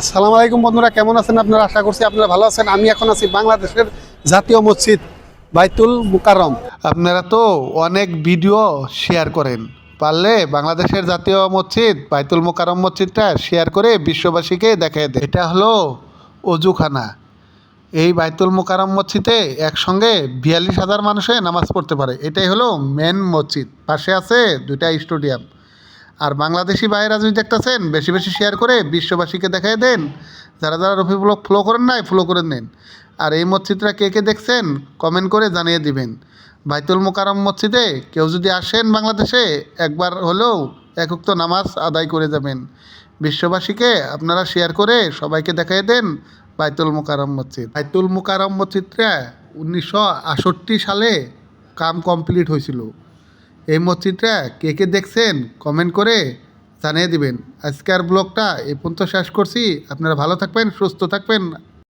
আসসালামু আলাইকুম বন্ধুরা, কেমন আছেন আপনারা? আশা করছি আপনারা ভালো আছেন। আমি এখন আছি বাংলাদেশের জাতীয় মসজিদ বাইতুল মুকাররম। আপনারা তো অনেক ভিডিও শেয়ার করেন। পারলে বাংলাদেশের জাতীয় মসজিদ বাইতুল মুকাররম মসজিদটা শেয়ার করে বিশ্ববাসীকে দেখায় দেয় এটা হলো অজুখানা। এই বাইতুল মুকাররম মসজিদে একসঙ্গে বিয়াল্লিশ হাজার মানুষে নামাজ পড়তে পারে। এটাই হলো মেন মসজিদ। পাশে আছে দুইটা স্টেডিয়াম। আর বাংলাদেশি ভাইয়েরা যদি দেখতেছেন, বেশি বেশি শেয়ার করে বিশ্ববাসীকে দেখাই দেন, যারা যারা রফি ব্লগ ফলো করেন নাই ফলো করে নেন। আর এই মসজিদটা কে কে দেখছেন কমেন্ট করে জানিয়ে দিবেন। বাইতুল মোকারম মসজিদে কেউ যদি আসেন বাংলাদেশে, একবার হলেও একক নামাজ আদায় করে যাবেন। বিশ্ববাসীকে আপনারা শেয়ার করে সবাইকে দেখাই দেন বাইতুল মোকারম মসজিদ। বাইতুল মোকারম মসজিদটা উনিশশো আটষট্টি সালে কাম কমপ্লিট হয়েছিল। এই মসজিদটা কে কে দেখছেন কমেন্ট করে জানিয়ে দিবেন। আজকের ব্লগটা এই পর্যন্ত শেষ করছি। আপনারা ভালো থাকবেন, সুস্থ থাকবেন।